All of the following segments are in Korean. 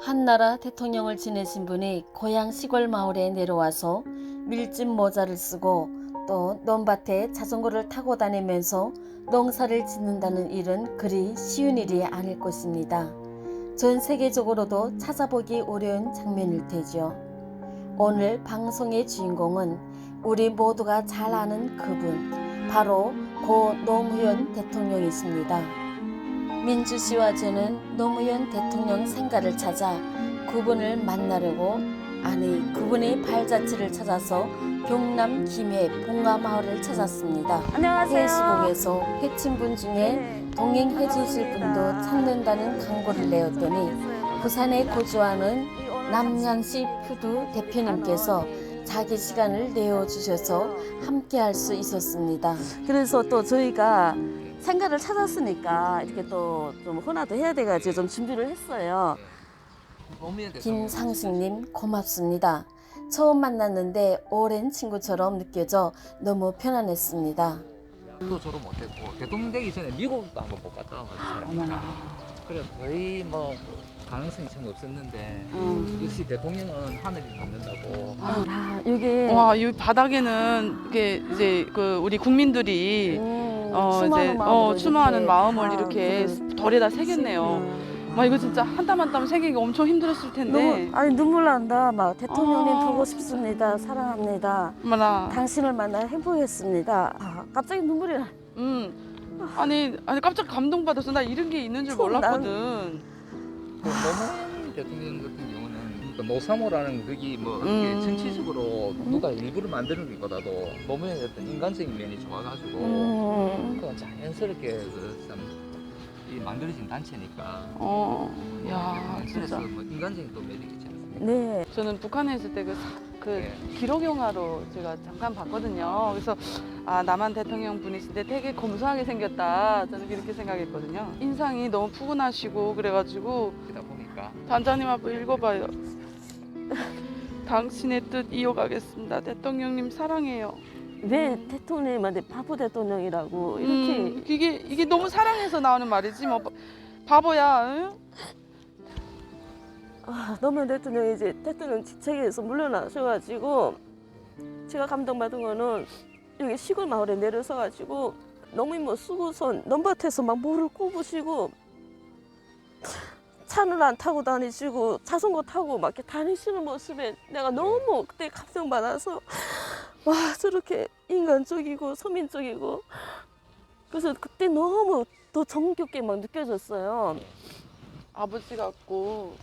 한나라 대통령을 지내신 분이 고향 시골 마을에 내려와서 밀짚 모자를 쓰고 또 논밭에 자전거를 타고 다니면서 농사를 짓는다는 일은 그리 쉬운 일이 아닐 것입니다. 전 세계적으로도 찾아보기 어려운 장면일 테죠. 오늘 방송의 주인공은 우리 모두가 잘 아는 그분, 바로 고 노무현 대통령이십니다. 민주시와 저는 노무현 대통령 생가를 찾아 그분을 만나려고 아니 그분의 발자취를 찾아서 경남 김해 봉화마을을 찾았습니다. 안녕하세요. 페이스북에서 회친분 중에 네. 동행해 주실 분도. 찾는다는 광고를 내었더니 부산에 거주하는 남양시 푸드 대표님께서 자기 시간을 내어주셔서 함께 할 수 있었습니다. 그래서 또 저희가 생가를 찾았으니까 이렇게 또 좀 혼화도 해야 돼가지고 좀 준비를 했어요. 김상식님 고맙습니다. 처음 만났는데 오랜 친구처럼 느껴져 너무 편안했습니다. 도 졸업 못했고 대통령 되기 전에 미국도 한번 못 갔다 와가지고 그래 거의 뭐 가능성이 참 없었는데 음. 역시 대통령은 하늘이 받는다고 아, 이게 와, 이 바닥에는 이게 이제 그 우리 국민들이 음, 어 이제 어 추모하는 마음을 다 이렇게 그- 덜에다 새겼네요. 음. 와 이거 진짜 한 땀 한 땀 새기기 엄청 힘들었을 텐데. 너무 아니 눈물 난다. 막 대통령님 어. 보고 싶습니다. 사랑합니다. 어머나. 당신을 만나 행복했습니다. 아, 갑자기 눈물이 나. 음. 아니 아니 깜짝 감동받았어. 나 이런 게 있는 줄 처음 몰랐거든. 그 노무현 대통령 같은 경우는 그 노사모라는 그게 뭐 어떻게 음. 정치적으로 누가 일부러 만드는 것보다도 노무현의 어떤 인간적인 면이 좋아가지고 음. 그건 자연스럽게 그참 이 만들어진 단체니까 어. 야 그래서 진짜. 뭐 인간적인 또 매력이 있지 않습니까? 네. 저는 북한에 있을 때 그 그 예. 기록 영화로 제가 잠깐 봤거든요. 그래서 아 남한 대통령 분이신데 되게 검소하게 생겼다. 저는 이렇게 생각했거든요. 인상이 너무 푸근하시고 그래가지고 그러다 보니까 단장님 한번 읽어봐요. 당신의 뜻 이어가겠습니다. 대통령님 사랑해요. 왜 대통령님한테 바보 대통령이라고 이렇게 음, 이게 이게 너무 사랑해서 나오는 말이지 뭐 바- 바보야. 응? 아, 노무현 대통령이 이제 대통령 직책에서 물러나셔가지고 제가 감동받은 거는 여기 시골 마을에 내려서가지고 너무 뭐 수고선 논밭에서 막 물을 꼽으시고 차는 안 타고 다니시고 자전거 타고 막 이렇게 다니시는 모습에 내가 너무 그때 감동받아서 와 저렇게 인간적이고 서민적이고 그래서 그때 너무 더 정겹게 막 느껴졌어요. 아버지 같고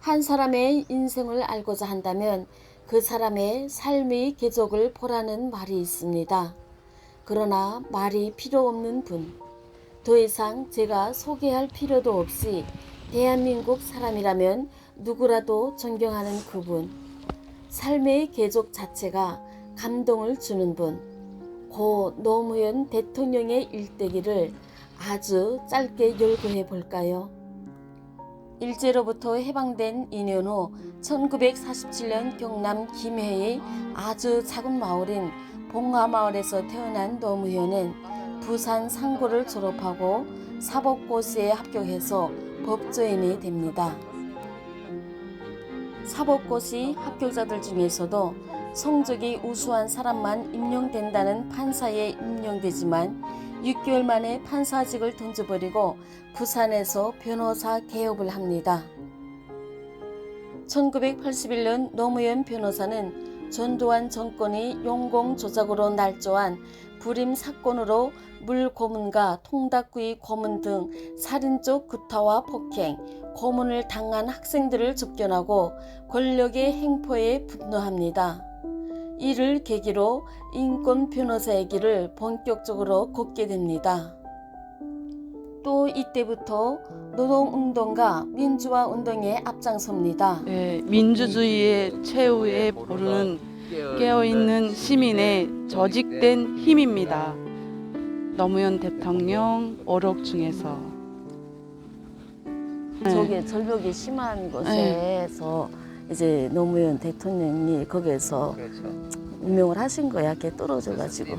한 사람의 인생을 알고자 한다면 그 사람의 삶의 궤적을 보라는 말이 있습니다. 그러나 말이 필요 없는 분. 더 이상 제가 소개할 필요도 없이 대한민국 사람이라면 누구라도 존경하는 그분. 삶의 궤적 자체가 감동을 주는 분. 고 노무현 대통령의 일대기를 아주 짧게 열거해 볼까요? 일제로부터 해방된 2년 후 1947년 경남 김해의 아주 작은 마을인 봉화마을에서 태어난 노무현은 부산 상고를 졸업하고 사법고시에 합격해서 법조인이 됩니다. 사법고시 합격자들 중에서도 성적이 우수한 사람만 임용된다는 판사에 임용되지만 6개월 만에 판사직을 던져버리고 부산에서 변호사 개업을 합니다. 1981년 노무현 변호사는 전두환 정권이 용공 조작으로 날조한 불임 사건으로 물 고문과 통닭구이 고문 등 살인적 구타와 폭행, 고문을 당한 학생들을 접견하고 권력의 행포에 분노합니다. 이를 계기로 인권 변호사의 길을 본격적으로 걷게 됩니다. 또 이때부터 노동운동과 민주화 운동에 앞장섭니다. 네, 민주주의의 최후에 오르는 깨어있는 시민의 저직된 힘입니다. 노무현 대통령 오록 중에서 네. 저게 절벽이 심한 곳에서 이제 노무현 대통령이 거기에서 그렇죠. 임명을 하신 거야. 이렇게 떨어져가지고.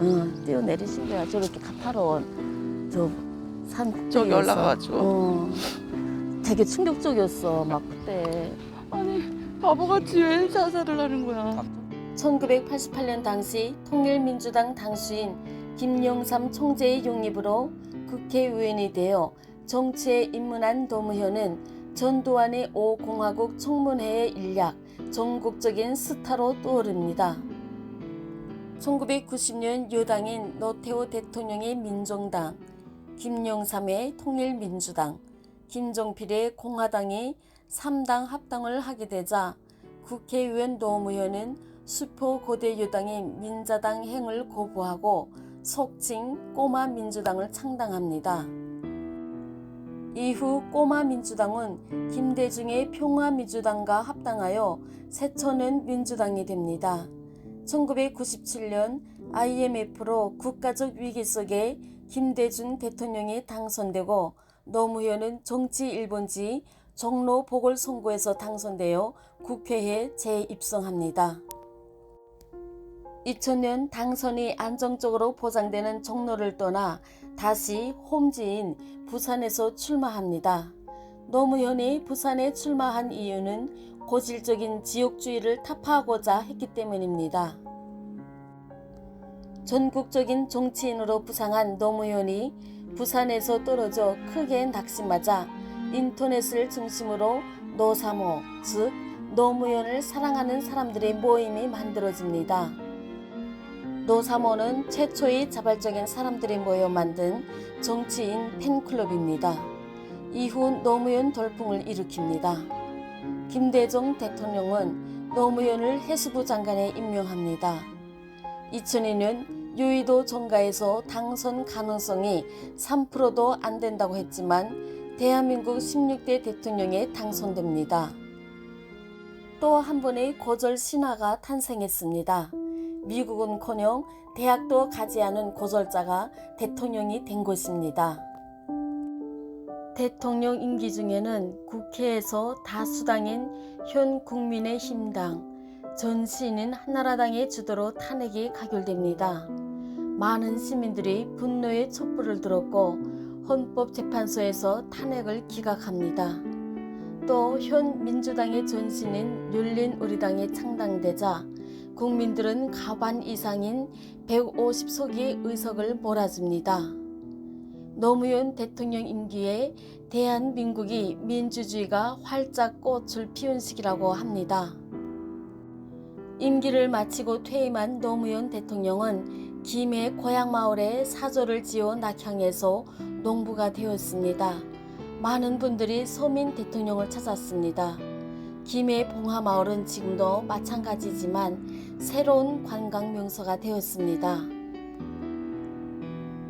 응, 뛰어내리신 거야. 저렇게 가파로운 저산 저기 올라가가지고. 어. 되게 충격적이었어 막 그때. 아니 바보같이 왜 자살을 하는 거야? 1988년 당시 통일민주당 당수인 김용삼 총재의 용립으로 국회의원이 되어 정치에 입문한 노무현은 전두환의 5공화국 청문회의 일약 전국적인 스타로 떠오릅니다. 1990년 여당인 노태우 대통령의 민정당, 김용삼의 통일민주당, 김종필의 공화당이 3당 합당을 하게 되자 국회의원 노무현은 수포 고대 여당인 민자당 행을 거부하고 속칭 꼬마 민주당을 창당합니다. 이후 꼬마 민주당은 김대중의 평화민주당과 합당하여 새천은 민주당이 됩니다. 1997년 IMF로 국가적 위기 속에 김대중 대통령이 당선되고 노무현은 정치 일본지 종로 보궐선거에서 당선되어 국회에 재입성합니다. 2000년 당선이 안정적으로 보장되는 종로를 떠나 다시 홈지인 부산에서 출마합니다. 노무현이 부산에 출마한 이유는 고질적인 지역주의를 타파하고자 했기 때문입니다. 전국적인 정치인으로 부상한 노무현이 부산에서 떨어져 크게 낙심하자 인터넷을 중심으로 노사모, 즉 노무현을 사랑하는 사람들의 모임이 만들어집니다. 노사모는 최초의 자발적인 사람들이 모여 만든 정치인 팬클럽입니다. 이후 노무현 돌풍을 일으킵니다. 김대중 대통령은 노무현을 해수부 장관에 임명합니다. 2002년 여의도 정가에서 당선 가능성이 3%도 안 된다고 했지만 대한민국 16대 대통령에 당선됩니다. 또 한 번의 고졸 신화가 탄생했습니다. 미국은커녕 대학도 가지 않은 고졸자가 대통령이 된 것입니다. 대통령 임기 중에는 국회에서 다수당인 현 국민의힘당, 전 시인인 한나라당의 주도로 탄핵이 가결됩니다. 많은 시민들이 분노의 촛불을 들었고 헌법재판소에서 탄핵을 기각합니다. 또 현 민주당의 전신인 열린 우리당이 창당되자 국민들은 가반 이상인 150석의 의석을 몰아줍니다. 노무현 대통령 임기에 대한민국이 민주주의가 활짝 꽃을 피운 시기라고 합니다. 임기를 마치고 퇴임한 노무현 대통령은 김해 고향마을에 사저를 지어 낙향해서 농부가 되었습니다. 많은 분들이 서민 대통령을 찾았습니다. 김해 봉하마을은 지금도 마찬가지지만 새로운 관광 명소가 되었습니다.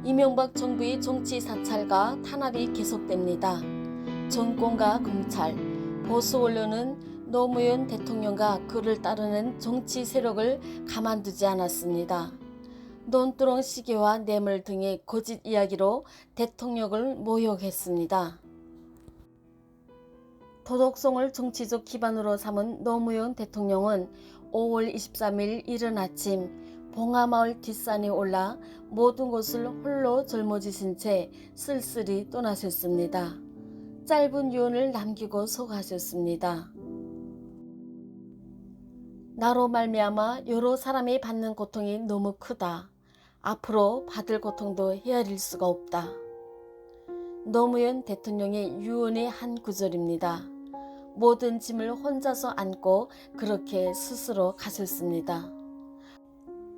이명박 정부의 정치 사찰과 탄압이 계속됩니다. 정권과 검찰, 보수 언론은 노무현 대통령과 그를 따르는 정치 세력을 가만두지 않았습니다. 논두렁 시계와 뇌물 등의 거짓 이야기로 대통령을 모욕했습니다. 도덕성을 정치적 기반으로 삼은 노무현 대통령은 5월 23일 이른 아침 봉하마을 뒷산에 올라 모든 것을 홀로 짊어지신 채 쓸쓸히 떠나셨습니다. 짧은 유언을 남기고 소가하셨습니다. 나로 말미암아 여러 사람이 받는 고통이 너무 크다. 앞으로 받을 고통도 헤아릴 수가 없다. 노무현 대통령의 유언의 한 구절입니다. 모든 짐을 혼자서 안고 그렇게 스스로 가셨습니다.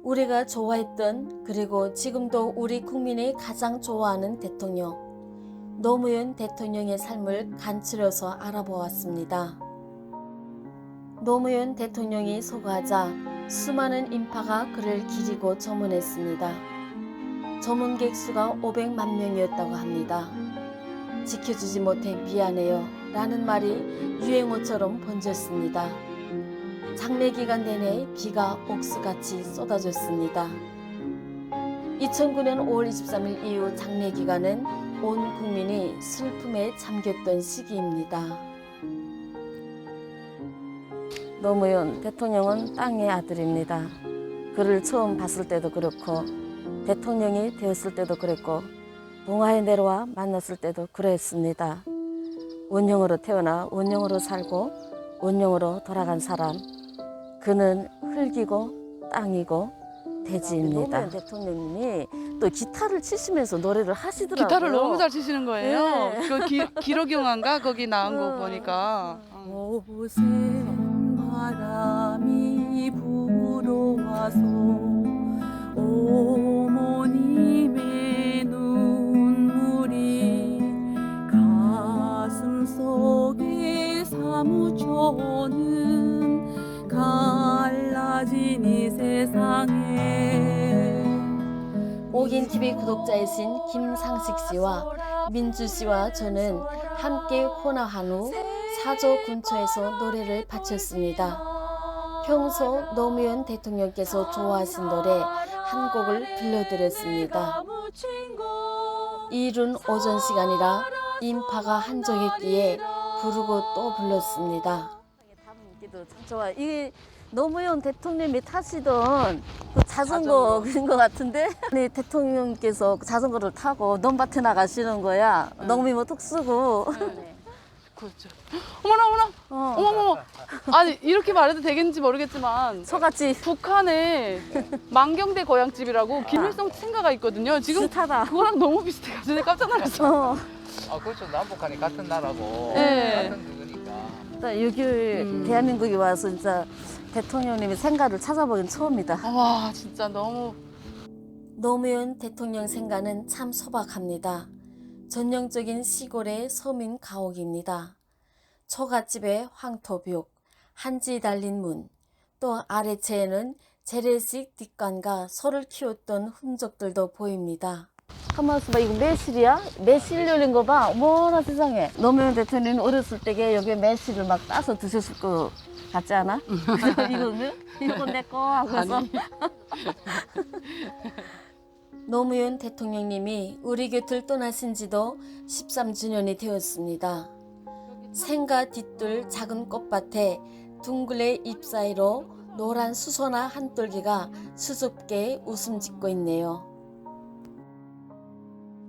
우리가 좋아했던 그리고 지금도 우리 국민이 가장 좋아하는 대통령 노무현 대통령의 삶을 간추려서 알아보았습니다. 노무현 대통령이 소거하자 수많은 인파가 그를 기리고 점원했습니다. 점원객 수가 500만 명이었다고 합니다. 지켜주지 못해 미안해요 라는 말이 유행어처럼 번졌습니다. 장례 기간 내내 비가 옥수같이 쏟아졌습니다. 2009년 5월 23일 이후 장례 기간은 온 국민이 슬픔에 잠겼던 시기입니다. 노무현 대통령은 땅의 아들입니다. 그를 처음 봤을 때도 그렇고 대통령이 되었을 때도 그랬고 봉화에 내려와 만났을 때도 그랬습니다. 원령으로 태어나 원령으로 살고 원령으로 돌아간 사람. 그는 흙이고 땅이고 대지입니다. 노무현 대통령님이 또 기타를 치시면서 노래를 하시더라고요. 기타를 너무 잘 치시는 거예요. 네. 그 기, 기록영화인가 거기 나온 거 어. 보니까. 오센 바 TV 구독자이신 김상식 씨와 민주 씨와 저는 함께 혼화한 후 사조 근처에서 노래를 바쳤습니다. 평소 노무현 대통령께서 좋아하신 노래 한 곡을 들려드렸습니다. 이른 오전 시간이라 인파가 한정했기에 부르고 또 불렀습니다. 이게 노무현 대통령이 타시던 그 자전거 그런 것 같은데 아니, 대통령께서 그 자전거를 타고 논밭에 나가시는 거야. 농민모 톡 쓰고. 그렇죠. 어머나 어머나. 어. 어머머. 아니 이렇게 말해도 되겠는지 모르겠지만 소같이 북한에 망경대 고향집이라고 김일성 생가가 있거든요. 지금 비슷하다. 그거랑 너무 비슷해가지고 깜짝 놀랐어. 어. 아 그렇죠 남북한이 같은 나라고 네. 같은 그거니까. 6.25 음. 대한민국에 와서 진짜 대통령님의 생가를 찾아보긴 처음이다. 와 진짜 너무 노무현 대통령 생가는 참 소박합니다. 전형적인 시골의 서민 가옥입니다. 초가집에 황토벽, 한지 달린 문, 또 아래채에는 재래식 뒷간과 소를 키웠던 흔적들도 보입니다. 가만 있어봐 이거 매실이야? 매실 열린 거 봐. 어머나 세상에. 노무현 대통령이 어렸을 때에 여기 매실을 막 따서 드셨을 거 같지 않아? 이거는? 이건 내거 하고서. 노무현 대통령님이 우리 곁을 떠나신 지도 13주년이 되었습니다. 생가 뒤뜰 작은 꽃밭에 둥글레 잎 사이로 노란 수소나 한돌기가 수줍게 웃음 짓고 있네요.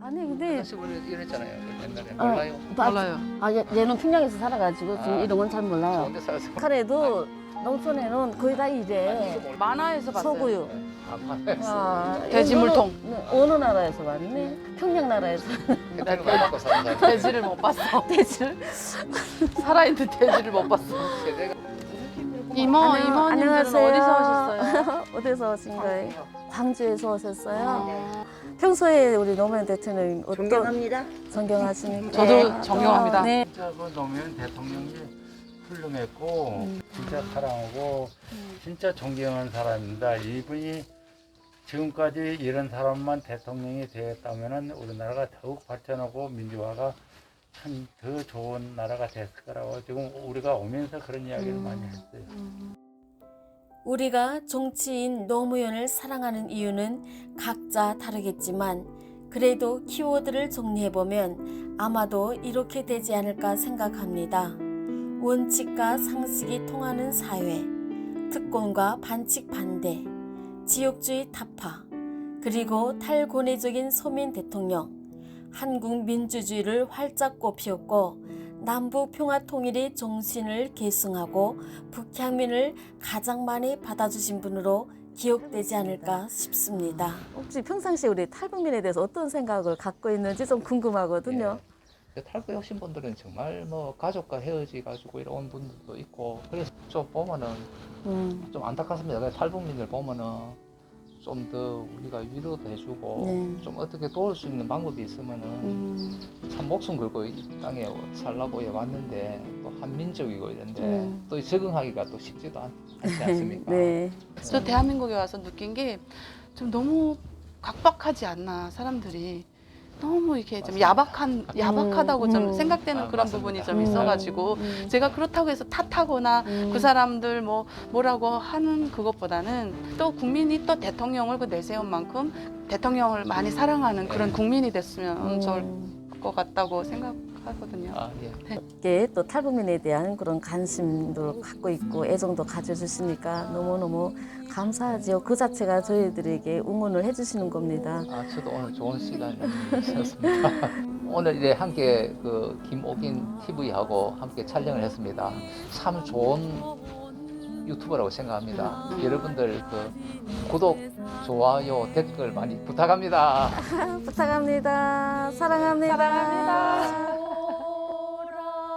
아니 근데 아저씨 원래 이랬잖아요 옛날에 어. 몰라요. 달라요. 아 얘, 얘는 평양에서 살아가지고 지금 아. 이런 건 잘 몰라요. 좋은데 살았어. 북한에도 농촌에는 거의 다 이래. 만화에서 봤어요. 소구유. 아, 말했어. 아, 돼지 이거는 물통. 네, 어느 나라에서 왔네? 평양 나라에서 사는 사람. 돼지를 못 봤어. 돼지를. 살아있는 돼지를 못 봤어. 세대가 이모 안녕- 이모님들은 안녕하세요. 어디서 오셨어요? 어디서 오신 거예요? 광주에서 오셨어요? 아, 평소에 우리 노무현 대통령 어떤 존경합니다. 존경하십니까? 저도 존경합니다. 네. 진짜 그 노무현 대통령이 훌륭했고 진짜 사랑하고 진짜 존경하는 사람입니다. 이분이 지금까지 이런 사람만 대통령이 되었다면은 우리나라가 더욱 발전하고 민주화가 참 더 좋은 나라가 됐을 거라고 지금 우리가 오면서 그런 이야기를 많이 했어요. 우리가 정치인 노무현을 사랑하는 이유는 각자 다르겠지만 그래도 키워드를 정리해보면 아마도 이렇게 되지 않을까 생각합니다. 원칙과 상식이 통하는 사회, 특권과 반칙 반대, 지역주의 타파, 그리고 탈고뇌적인 소민 대통령, 한국 민주주의를 활짝 꽃피웠고 남북 평화 통일의 정신을 계승하고 북향민을 가장 많이 받아주신 분으로 기억되지 않을까 싶습니다. 혹시 평상시에 우리 탈북민에 대해서 어떤 생각을 갖고 있는지 좀 궁금하거든요. 예. 탈북 오신 분들은 정말 뭐 가족과 헤어지 가지고 이런 분들도 있고 그래서 좀 보면은 음, 좀 안타깝습니다. 그 탈북민들 보면은 좀 더 우리가 위로도 해주고 네. 좀 어떻게 도울 수 있는 방법이 있으면은 음, 참 목숨 걸고 이 땅에 살라고 해 왔는데 또 한민족이고 이런데 음. 또 적응하기가 또 쉽지도 않, 않지 않습니까? 네. 저 대한민국에 와서 느낀 게 좀 너무 각박하지 않나 사람들이 너무 이렇게 좀 맞습니다. 야박한 야박하다고 좀 음. 생각되는 아, 그런 맞습니다. 부분이 좀 음. 있어가지고 음, 제가 그렇다고 해서 탓하거나 음. 그 사람들 뭐 뭐라고 하는 그것보다는 또 국민이 또 대통령을 그 내세운 만큼 대통령을 많이 사랑하는 그런 네. 국민이 됐으면 음. 좋을 것 같다고 생각합니다. 하거든요. 아, 예. 이렇게 또 탈북민에 대한 그런 관심도 갖고 있고 애정도 가져주시니까 너무너무 감사하지요. 그 자체가 저희들에게 응원을 해주시는 겁니다. 아, 저도 오늘 좋은 시간이었습니다. 오늘 이제 함께 그 김옥인 TV하고 함께 촬영을 했습니다. 참 좋은 유튜버라고 생각합니다. 여러분들 그 구독, 좋아요, 댓글 많이 부탁합니다. 부탁합니다. 사랑합니다.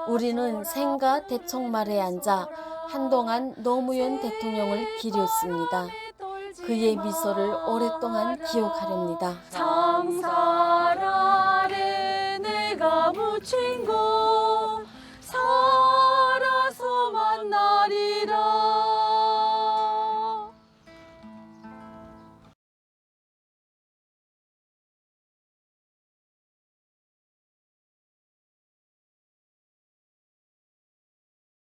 우리는 생가 대청말에 앉아 한동안 노무현 대통령을 기렸습니다. 그의 미소를 오랫동안 기억하렵니다. 장사라래 내가 묻힌 곳